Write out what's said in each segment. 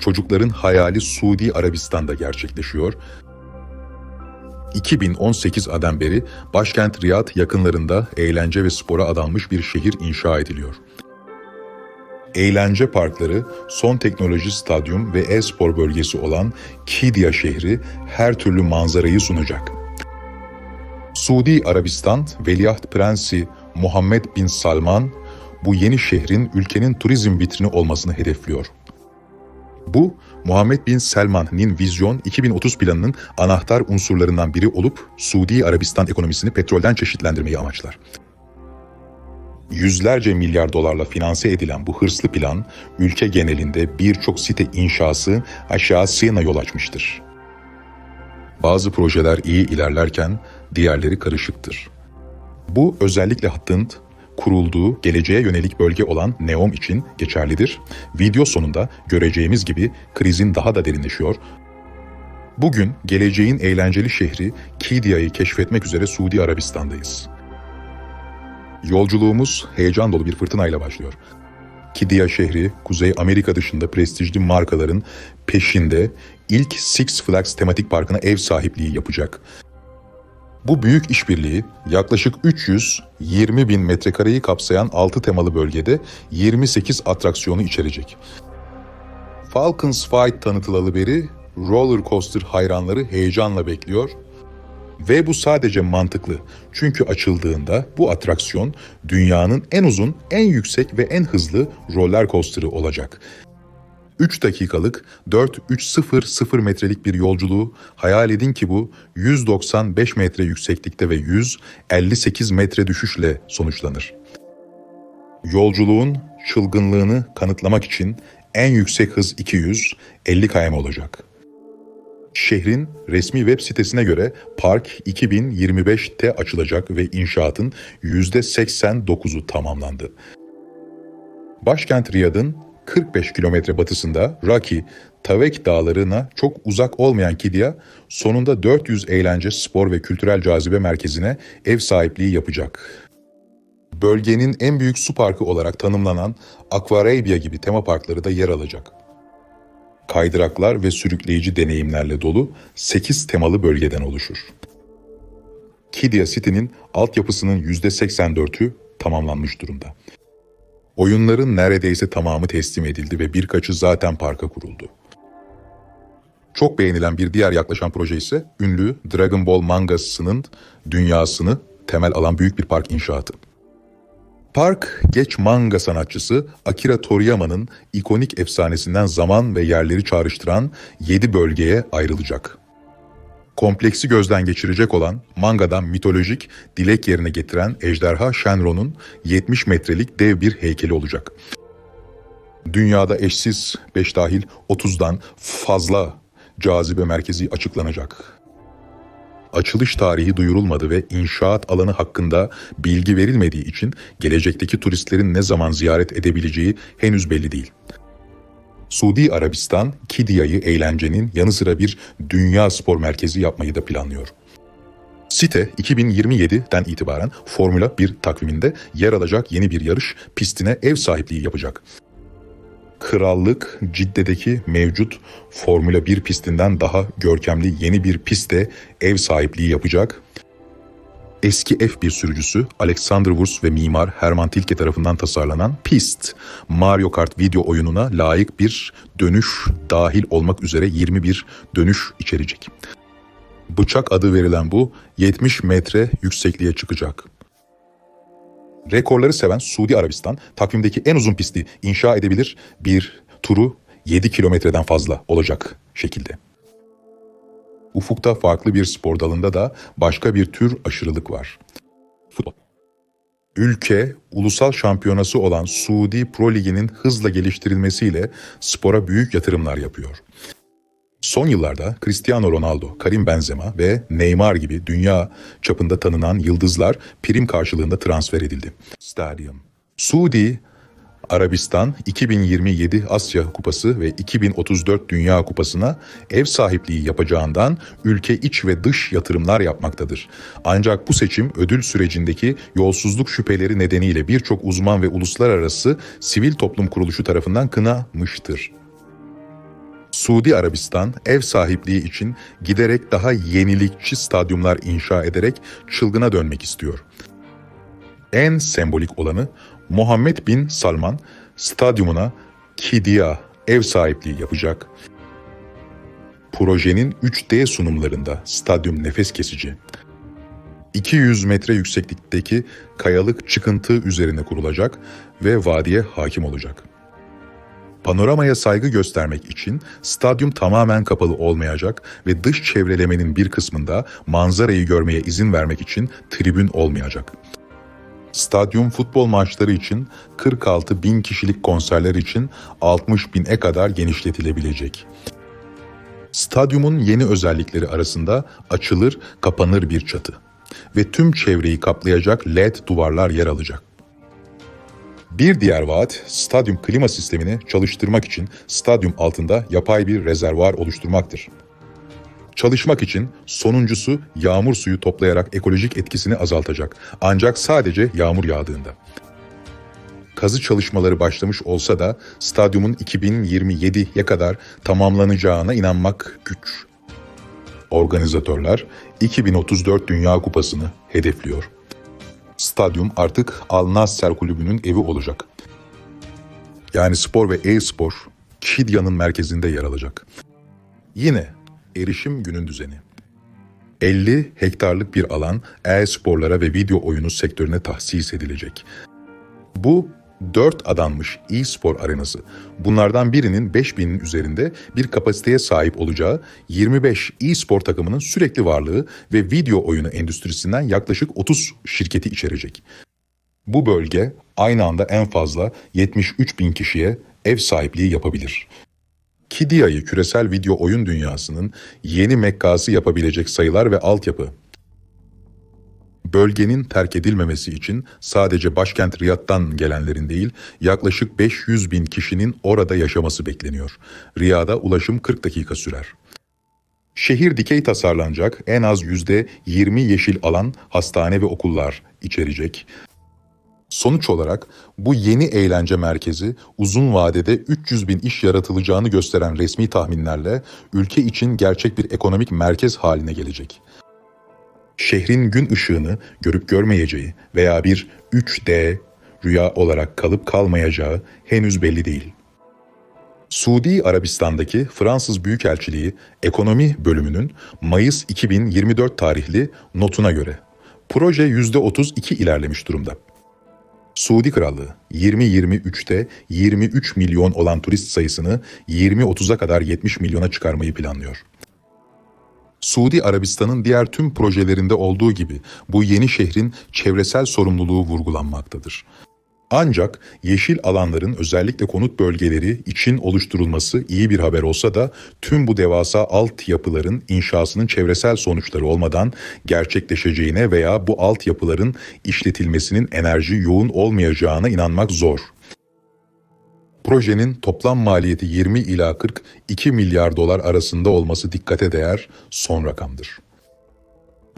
çocukların hayali Suudi Arabistan'da gerçekleşiyor. 2018 adan beri başkent Riyad yakınlarında eğlence ve spora adanmış bir şehir inşa ediliyor. Eğlence parkları, son teknoloji stadyum ve e-spor bölgesi olan Kidia şehri her türlü manzarayı sunacak. Suudi Arabistan Veliaht Prensi Muhammed Bin Salman bu yeni şehrin ülkenin turizm vitrini olmasını hedefliyor. Bu, Muhammed Bin Selman'ın Vizyon 2030 planının anahtar unsurlarından biri olup Suudi Arabistan ekonomisini petrolden çeşitlendirmeyi amaçlar. Yüzlerce milyar dolarla finanse edilen bu hırslı plan, ülke genelinde birçok site inşası aşağısına yol açmıştır. Bazı projeler iyi ilerlerken diğerleri karışıktır. Bu özellikle hattın kurulduğu geleceğe yönelik bölge olan Neom için geçerlidir. Video sonunda göreceğimiz gibi krizin daha da derinleşiyor. Bugün geleceğin eğlenceli şehri Kidya'yı keşfetmek üzere Suudi Arabistan'dayız. Yolculuğumuz heyecan dolu bir fırtınayla başlıyor. Kidya şehri, Kuzey Amerika dışında prestijli markaların peşinde ilk Six Flags tematik parkına ev sahipliği yapacak. Bu büyük işbirliği yaklaşık 320 bin metrekareyi kapsayan 6 temalı bölgede 28 atraksiyonu içerecek. Falcons Fight tanıtılalı beri roller coaster hayranları heyecanla bekliyor ve bu sadece mantıklı. Çünkü açıldığında bu atraksiyon dünyanın en uzun, en yüksek ve en hızlı roller coaster'ı olacak. 3 dakikalık 4300 metrelik bir yolculuğu hayal edin ki bu 195 metre yükseklikte ve 158 metre düşüşle sonuçlanır. Yolculuğun çılgınlığını kanıtlamak için en yüksek hız 200, 50 km olacak. Şehrin resmi web sitesine göre park 2025'te açılacak ve inşaatın %89'u tamamlandı. Başkent Riyad'ın 45 kilometre batısında Raki, Tavek dağlarına çok uzak olmayan Kidya, sonunda 400 eğlence, spor ve kültürel cazibe merkezine ev sahipliği yapacak. Bölgenin en büyük su parkı olarak tanımlanan Aquarabia gibi tema parkları da yer alacak. Kaydıraklar ve sürükleyici deneyimlerle dolu 8 temalı bölgeden oluşur. Kidya City'nin altyapısının %84'ü tamamlanmış durumda. Oyunların neredeyse tamamı teslim edildi ve birkaçı zaten parka kuruldu. Çok beğenilen bir diğer yaklaşan proje ise ünlü Dragon Ball mangasının dünyasını temel alan büyük bir park inşaatı. Park, geç manga sanatçısı Akira Toriyama'nın ikonik efsanesinden zaman ve yerleri çağrıştıran 7 bölgeye ayrılacak. Kompleksi gözden geçirecek olan mangadan mitolojik dilek yerine getiren ejderha Shenron'un 70 metrelik dev bir heykeli olacak. Dünyada eşsiz 5 dahil 30'dan fazla cazibe merkezi açıklanacak. Açılış tarihi duyurulmadı ve inşaat alanı hakkında bilgi verilmediği için gelecekteki turistlerin ne zaman ziyaret edebileceği henüz belli değil. Suudi Arabistan, Kidya'yı eğlencenin yanı sıra bir dünya spor merkezi yapmayı da planlıyor. Site 2027'den itibaren Formula 1 takviminde yer alacak yeni bir yarış pistine ev sahipliği yapacak. Krallık Cidde'deki mevcut Formula 1 pistinden daha görkemli yeni bir piste ev sahipliği yapacak eski F1 sürücüsü Alexander Wurz ve mimar Herman Tilke tarafından tasarlanan Pist, Mario Kart video oyununa layık bir dönüş dahil olmak üzere 21 dönüş içerecek. Bıçak adı verilen bu 70 metre yüksekliğe çıkacak. Rekorları seven Suudi Arabistan takvimdeki en uzun pisti inşa edebilir bir turu 7 kilometreden fazla olacak şekilde. Ufukta farklı bir spor dalında da başka bir tür aşırılık var. Futbol. Ülke, ulusal şampiyonası olan Suudi Pro Ligi'nin hızla geliştirilmesiyle spora büyük yatırımlar yapıyor. Son yıllarda Cristiano Ronaldo, Karim Benzema ve Neymar gibi dünya çapında tanınan yıldızlar prim karşılığında transfer edildi. Stadyum. Suudi Arabistan 2027 Asya Kupası ve 2034 Dünya Kupası'na ev sahipliği yapacağından ülke iç ve dış yatırımlar yapmaktadır. Ancak bu seçim ödül sürecindeki yolsuzluk şüpheleri nedeniyle birçok uzman ve uluslararası sivil toplum kuruluşu tarafından kınamıştır. Suudi Arabistan ev sahipliği için giderek daha yenilikçi stadyumlar inşa ederek çılgına dönmek istiyor. En sembolik olanı Muhammed Bin Salman stadyumuna Kidia ev sahipliği yapacak. Projenin 3D sunumlarında stadyum nefes kesici. 200 metre yükseklikteki kayalık çıkıntı üzerine kurulacak ve vadiye hakim olacak. Panoramaya saygı göstermek için stadyum tamamen kapalı olmayacak ve dış çevrelemenin bir kısmında manzarayı görmeye izin vermek için tribün olmayacak. Stadyum futbol maçları için 46 bin kişilik konserler için 60 bine kadar genişletilebilecek. Stadyumun yeni özellikleri arasında açılır, kapanır bir çatı ve tüm çevreyi kaplayacak LED duvarlar yer alacak. Bir diğer vaat, stadyum klima sistemini çalıştırmak için stadyum altında yapay bir rezervuar oluşturmaktır. Çalışmak için sonuncusu yağmur suyu toplayarak ekolojik etkisini azaltacak. Ancak sadece yağmur yağdığında. Kazı çalışmaları başlamış olsa da stadyumun 2027'ye kadar tamamlanacağına inanmak güç. Organizatörler 2034 Dünya Kupası'nı hedefliyor. Stadyum artık Al Nassr kulübünün evi olacak. Yani spor ve e-spor Kidya'nın merkezinde yer alacak. Yine erişim günün düzeni. 50 hektarlık bir alan e-sporlara ve video oyunu sektörüne tahsis edilecek. Bu 4 adanmış e-spor arenası. Bunlardan birinin 5000'in üzerinde bir kapasiteye sahip olacağı 25 e-spor takımının sürekli varlığı ve video oyunu endüstrisinden yaklaşık 30 şirketi içerecek. Bu bölge aynı anda en fazla 73 bin kişiye ev sahipliği yapabilir. Kidia'yı küresel video oyun dünyasının yeni mekkası yapabilecek sayılar ve altyapı Bölgenin terk edilmemesi için sadece başkent Riyad'dan gelenlerin değil, yaklaşık 500 bin kişinin orada yaşaması bekleniyor. Riyad'a ulaşım 40 dakika sürer. Şehir dikey tasarlanacak, en az %20 yeşil alan, hastane ve okullar içerecek. Sonuç olarak bu yeni eğlence merkezi uzun vadede 300 bin iş yaratılacağını gösteren resmi tahminlerle ülke için gerçek bir ekonomik merkez haline gelecek şehrin gün ışığını görüp görmeyeceği veya bir 3D rüya olarak kalıp kalmayacağı henüz belli değil. Suudi Arabistan'daki Fransız Büyükelçiliği Ekonomi Bölümünün Mayıs 2024 tarihli notuna göre proje %32 ilerlemiş durumda. Suudi Krallığı 2023'te 23 milyon olan turist sayısını 2030'a kadar 70 milyona çıkarmayı planlıyor. Suudi Arabistan'ın diğer tüm projelerinde olduğu gibi bu yeni şehrin çevresel sorumluluğu vurgulanmaktadır. Ancak yeşil alanların özellikle konut bölgeleri için oluşturulması iyi bir haber olsa da tüm bu devasa altyapıların inşasının çevresel sonuçları olmadan gerçekleşeceğine veya bu altyapıların işletilmesinin enerji yoğun olmayacağına inanmak zor. Projenin toplam maliyeti 20 ila 42 milyar dolar arasında olması dikkate değer son rakamdır.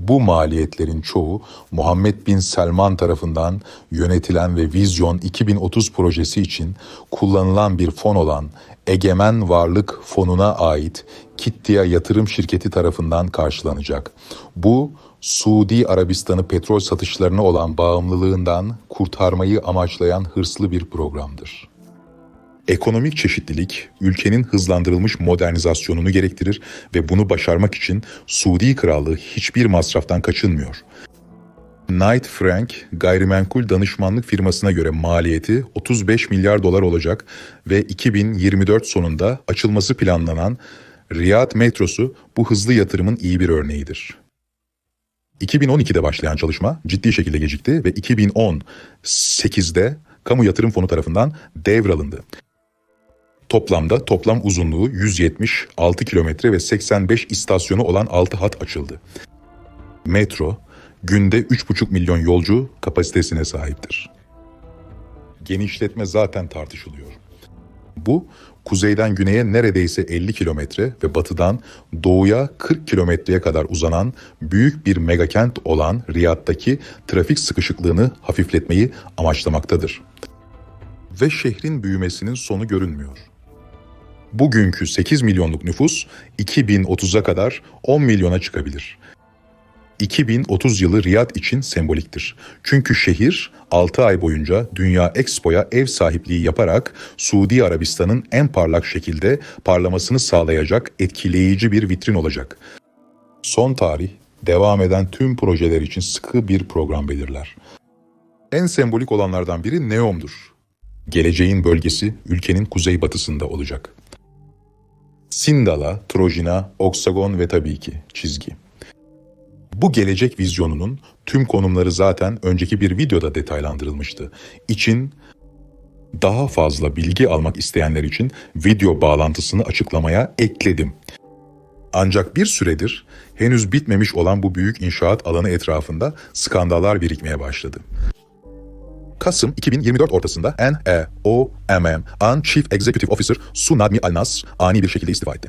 Bu maliyetlerin çoğu Muhammed Bin Selman tarafından yönetilen ve Vizyon 2030 projesi için kullanılan bir fon olan Egemen Varlık Fonu'na ait Kittia Yatırım Şirketi tarafından karşılanacak. Bu Suudi Arabistan'ı petrol satışlarına olan bağımlılığından kurtarmayı amaçlayan hırslı bir programdır. Ekonomik çeşitlilik ülkenin hızlandırılmış modernizasyonunu gerektirir ve bunu başarmak için Suudi Krallığı hiçbir masraftan kaçınmıyor. Knight Frank gayrimenkul danışmanlık firmasına göre maliyeti 35 milyar dolar olacak ve 2024 sonunda açılması planlanan Riyad metrosu bu hızlı yatırımın iyi bir örneğidir. 2012'de başlayan çalışma ciddi şekilde gecikti ve 2018'de kamu yatırım fonu tarafından devralındı. Toplamda toplam uzunluğu 176 kilometre ve 85 istasyonu olan 6 hat açıldı. Metro, günde 3,5 milyon yolcu kapasitesine sahiptir. Genişletme zaten tartışılıyor. Bu, kuzeyden güneye neredeyse 50 kilometre ve batıdan doğuya 40 kilometreye kadar uzanan büyük bir megakent olan Riyad'daki trafik sıkışıklığını hafifletmeyi amaçlamaktadır. Ve şehrin büyümesinin sonu görünmüyor. Bugünkü 8 milyonluk nüfus 2030'a kadar 10 milyona çıkabilir. 2030 yılı Riyad için semboliktir. Çünkü şehir 6 ay boyunca Dünya Expo'ya ev sahipliği yaparak Suudi Arabistan'ın en parlak şekilde parlamasını sağlayacak etkileyici bir vitrin olacak. Son tarih devam eden tüm projeler için sıkı bir program belirler. En sembolik olanlardan biri Neom'dur. Geleceğin bölgesi ülkenin kuzeybatısında olacak. Sindala, Trojina, Oksagon ve tabii ki çizgi. Bu gelecek vizyonunun tüm konumları zaten önceki bir videoda detaylandırılmıştı. İçin daha fazla bilgi almak isteyenler için video bağlantısını açıklamaya ekledim. Ancak bir süredir henüz bitmemiş olan bu büyük inşaat alanı etrafında skandallar birikmeye başladı. Kasım 2024 ortasında NEOMM An Chief Executive Officer Su Nadmi Al-Nasr ani bir şekilde istifa etti.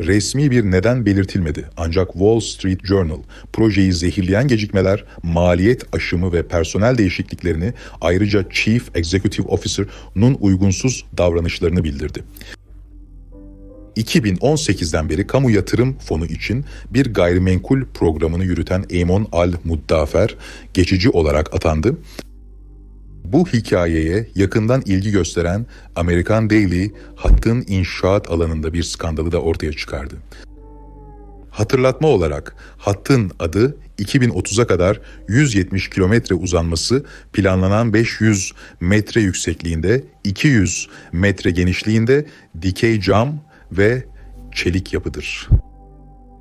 Resmi bir neden belirtilmedi ancak Wall Street Journal projeyi zehirleyen gecikmeler, maliyet aşımı ve personel değişikliklerini ayrıca Chief Executive Officer'ın uygunsuz davranışlarını bildirdi. 2018'den beri kamu yatırım fonu için bir gayrimenkul programını yürüten Eamon Al-Muddafer geçici olarak atandı. Bu hikayeye yakından ilgi gösteren Amerikan Daily hattın inşaat alanında bir skandalı da ortaya çıkardı. Hatırlatma olarak hattın adı 2030'a kadar 170 kilometre uzanması planlanan 500 metre yüksekliğinde, 200 metre genişliğinde dikey cam ve çelik yapıdır.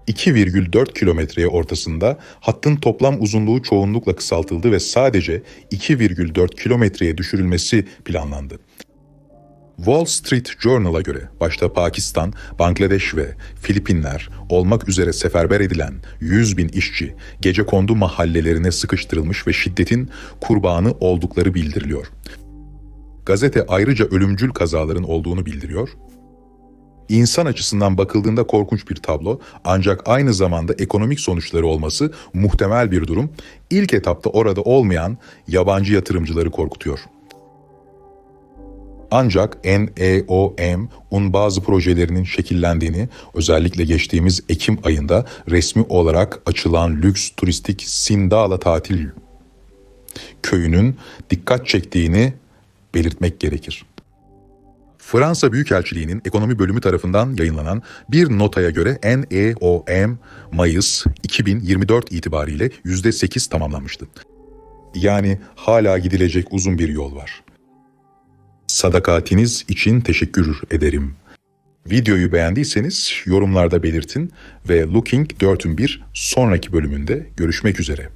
2,4 kilometreye ortasında hattın toplam uzunluğu çoğunlukla kısaltıldı ve sadece 2,4 kilometreye düşürülmesi planlandı. Wall Street Journal'a göre başta Pakistan, Bangladeş ve Filipinler olmak üzere seferber edilen 100 bin işçi gece kondu mahallelerine sıkıştırılmış ve şiddetin kurbanı oldukları bildiriliyor. Gazete ayrıca ölümcül kazaların olduğunu bildiriyor İnsan açısından bakıldığında korkunç bir tablo ancak aynı zamanda ekonomik sonuçları olması muhtemel bir durum. İlk etapta orada olmayan yabancı yatırımcıları korkutuyor. Ancak NEOM'un bazı projelerinin şekillendiğini, özellikle geçtiğimiz Ekim ayında resmi olarak açılan lüks turistik Sindala tatil köyünün dikkat çektiğini belirtmek gerekir. Fransa Büyükelçiliği'nin ekonomi bölümü tarafından yayınlanan bir notaya göre NEOM Mayıs 2024 itibariyle %8 tamamlanmıştı. Yani hala gidilecek uzun bir yol var. Sadakatiniz için teşekkür ederim. Videoyu beğendiyseniz yorumlarda belirtin ve Looking 4'ün bir sonraki bölümünde görüşmek üzere.